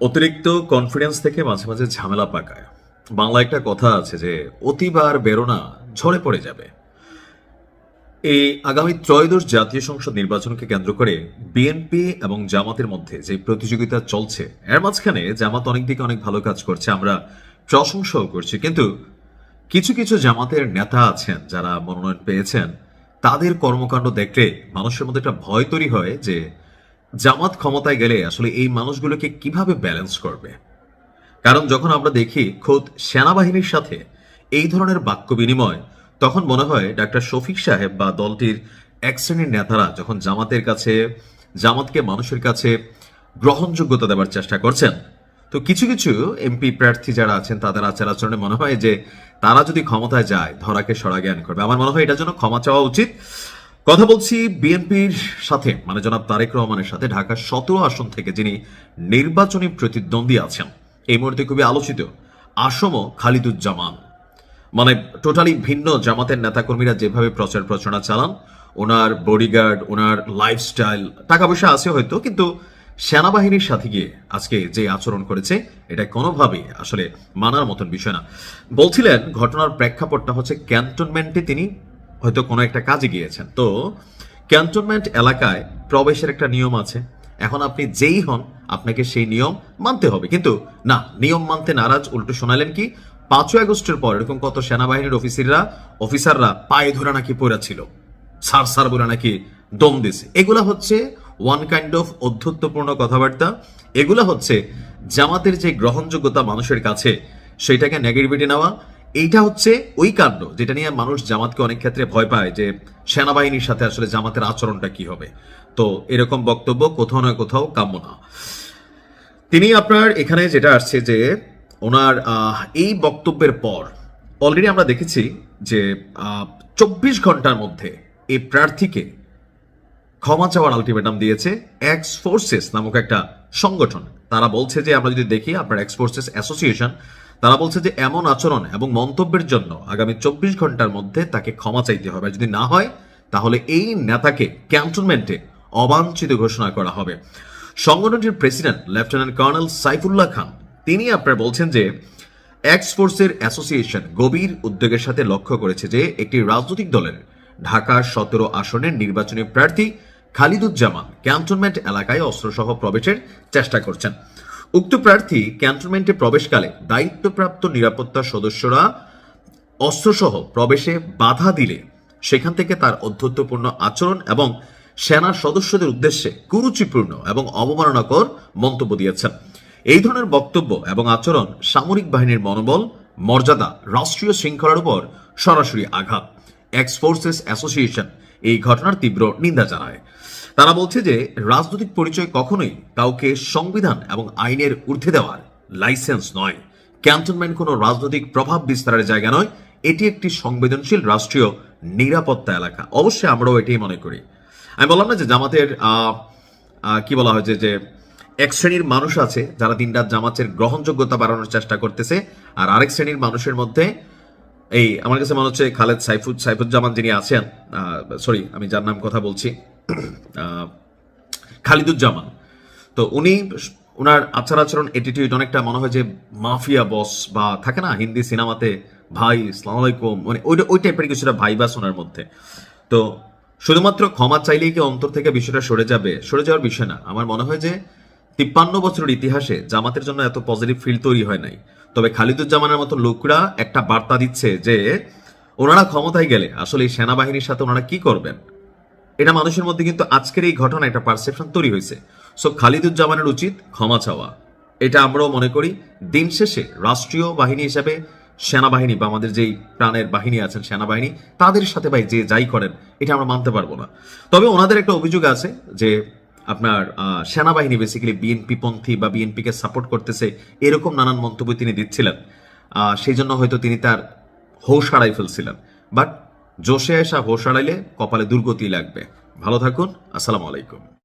অতিরিক্ত কনফিডেন্স থেকে মাঝে মাঝে ঝামেলা পাকায়। বাংলা একটা কথা আছে যে, অতিবার বেরোনা ঝরে পড়ে যাবে। এই আগামী ত্রয়োদশ জাতীয় সংসদ নির্বাচনকে কেন্দ্র করে বিএনপি এবং জামাতের মধ্যে যে প্রতিযোগিতা চলছে, এর মাঝখানে জামাত অনেক দিকে অনেক ভালো কাজ করছে, আমরা প্রশংসাও করছি। কিন্তু কিছু কিছু জামাতের নেতা আছেন, যারা মনোনয়ন পেয়েছেন, তাদের কর্মকাণ্ড দেখলে মানুষের মধ্যে একটা ভয় তৈরি হয় যে জামাত ক্ষমতায় গেলে আসলে এই মানুষগুলোকে কীভাবে ব্যালেন্স করবে? কারণ যখন আমরা দেখি খোদ সেনাবাহিনীর সাথে এই ধরনের বাক্য বিনিময়, তখন মনে হয় ডাক্তার শফিক সাহেব বা দলটির এক শ্রেণির নেতারা যখন জামাতের কাছে, জামাতকে মানুষের কাছে গ্রহণযোগ্যতা দেওয়ার চেষ্টা করছেন। তো কিছু কিছু এমপি প্রার্থী যারা আছেন, তাদের আচার আচরণে মনে হয় যে তারা যদি ক্ষমতায় যায়, ধরাকে সরা জ্ঞান করবে। আমার মনে হয় এটার জন্য ক্ষমা চাওয়া উচিত। কথা বলছি বিএনপির সাথে মানে জনাব তারেক রহমানের সাথে, ঢাকার সতেরো আসন থেকে যিনি নির্বাচনী প্রতিদ্বন্দ্বী আছেন। এই মুহূর্তে খুবই আলোচিত আসম খালিদুজ্জামান। মানে টোটালি ভিন্ন জামাতের নেতাকর্মীরা যেভাবে প্রচার প্রচারণা চালান, ওনার বডিগার্ড ওনার লাইফস্টাইল টাকা পয়সা আছে হয়তো, কিন্তু সেনাবাহিনীর সাথে গিয়ে আজকে যে আচরণ করেছে, এটা কোনোভাবেই আসলে মানার মতন বিষয় না। বলছিলেন, ঘটনার প্রেক্ষাপটটা হচ্ছে ক্যান্টনমেন্টে তিনি হয়তো কোনো একটা কাজে গিয়েছেন। তো ক্যান্টনমেন্ট এলাকায় প্রবেশের একটা নিয়ম আছে। এখন আপনি যেই হন, আপনাকে সেই নিয়ম মানতে হবে। কিন্তু না, নিয়ম মানতে নারাজ, উল্টো শোনালেন কি? পাঁচই আগস্টের পর এরকম কত সেনাবাহিনীর অফিসাররা অফিসাররা পায়ে ধরে নাকি পড়া ছিল সার সার বলে নাকি দম দিছে এগুলা হচ্ছে ওয়ান কাইন্ড অফ অধ্যত্বপূর্ণ কথাবার্তা। এগুলা হচ্ছে জামাতের যে গ্রহণযোগ্যতা মানুষের কাছে, সেটাকে নেগেটিভিটি নেওয়া। এইটা হচ্ছে ওই কাণ্ড, যেটা নিয়ে মানুষ জামাতকে অনেক ক্ষেত্রে ভয় পায় যে সেনাবাহিনীর সাথে আসলে জামাতের আচরণটা কি হবে। তো এরকম বক্তব্য কোথাও না কোথাও কাম্য না। তিনি আপনার এখানে যেটা আসছে যে ওনার এই বক্তব্যের পর অলরেডি আমরা দেখেছি যে চব্বিশ ঘণ্টার মধ্যে এই প্রার্থীকে ক্ষমা চাওয়ার আলটিমেটাম দিয়েছে এক্স ফোর্সেস নামক একটা সংগঠন। তারা বলছে যে, আমরা যদি দেখি আপনার এক্স ফোর্সেস অ্যাসোসিয়েশন তারা বলছে যে এমন আচরণ এবং মন্তব্যের জন্য আগামী চব্বিশ ঘণ্টার মধ্যে তাকে ক্ষমা চাইতে হবে। যদি না হয়, তাহলে এই নেতাকে ক্যান্টনমেন্টে অবাঞ্ছিত ঘোষণা করা হবে। সংগঠনটির president, lieutenant colonel Saifullah Khan, তিনি আপনার বলছেন যে এক্স ফোর্সের অ্যাসোসিয়েশন গভীর উদ্যোগের সাথে লক্ষ্য করেছে যে, একটি রাজনৈতিক দলের ঢাকা সতেরো আসনের নির্বাচনী প্রার্থী খালিদুজ্জামান ক্যান্টনমেন্ট এলাকায় অস্ত্রসহ প্রবেশের চেষ্টা করছেন। উক্ত প্রার্থী ক্যান্টনমেন্টে প্রবেশকালে দায়িত্বপ্রাপ্ত নিরাপত্তা সদস্যরা অস্ত্রসহ প্রবেশে বাধা দিলে সেখান থেকে তার অধ্যত্বপূর্ণ আচরণ এবং সেনার সদস্যদের উদ্দেশ্যে কুরুচিপূর্ণ এবং অবমাননাকর মন্তব্য দিয়েছেন। এই ধরনের বক্তব্য এবং আচরণ সামরিক বাহিনীর মনোবল, মর্যাদা, রাষ্ট্রীয় শৃঙ্খলার উপর সরাসরি আঘাত। এক্স ফোর্সেস অ্যাসোসিয়েশন এই ঘটনার তীব্র নিন্দা জানায়। তারা বলছে যে রাজনৈতিক পরিচয় কখনোই কাউকে সংবিধান এবং আইনের ঊর্ধ্বে দেওয়ার লাইসেন্স নয়। ক্যান্টনমেন্ট কোনো রাজনৈতিক প্রভাব বিস্তারের জায়গা নয়। এটি একটি সংবেদনশীল রাষ্ট্রীয় নিরাপত্তা এলাকা। অবশ্যই আমরাও এটাই মনে করি। আমি বললাম না যে জামাতের কি বলা হয়েছে যে এক শ্রেণির মানুষ আছে যারা দিনরাত জামাতের গ্রহণযোগ্যতা বাড়ানোর চেষ্টা করতেছে আর আরেক শ্রেণির মানুষের মধ্যে এই আমার কাছে মনে হচ্ছে খালেদ সাইফুদ, সাইফুজ্জামান যিনি আছেন সরি, আমি যার নাম কথা বলছি খালিদুজ্জামান। তো উনি ওনার আচার আচরণ অ্যাটিটিউড অনেকটা মনে হয় যে মাফিয়া বস বা থাকে না, হিন্দি সিনেমাতে ভাই, সালাম আলাইকুম মানে ওই ওই টাইপের কিছুটা ভাই বাস ওনার মধ্যে। তো শুধুমাত্র ক্ষমা চাইলেই কি অন্তর থেকে বিষয়টা সরে যাবে? সরে যাওয়ার বিষয় না। আমার মনে হয় যে তিপ্পান্ন বছরের ইতিহাসে জামাতের জন্য এত পজিটিভ ফিল তৈরি হয় নাই। তবে খালিদুজ্জামানের মতো লোকরা একটা বার্তা দিচ্ছে যে ওনারা ক্ষমতায় গেলে আসলে এই সেনাবাহিনীর সাথে ওনারা কি করবেন? এটা মানুষের মধ্যে কিন্তু আজকের এই ঘটনা, একটা পারসেপশন তৈরি হয়েছে। সো খালিদুজ্জামানের উচিত ক্ষমা চাওয়া। এটা আমরাও মনে করি, দিন শেষে রাষ্ট্রীয় বাহিনী হিসেবে সেনাবাহিনী বা আমাদের যেই প্রাণের বাহিনী আছেন সেনাবাহিনী, তাদের সাথে ভাই যে যাই করেন, এটা আমরা মানতে পারব না। তবে ওনাদের একটা অভিযোগ আছে যে, আপনার সেনাবাহিনী বেসিক্যালি বিএনপি পন্থী বা বিএনপিকে সাপোর্ট করতেছে, এরকম নানান মন্তব্য তিনি দিচ্ছিলেন। সেই জন্য হয়তো তিনি তার হোশ হারাই ফেলছিলেন। বাট জোশে আসা হোশ আড়াইলে কপালে দুর্গতি লাগবে। ভালো থাকুন আসসালামু আলাইকুম।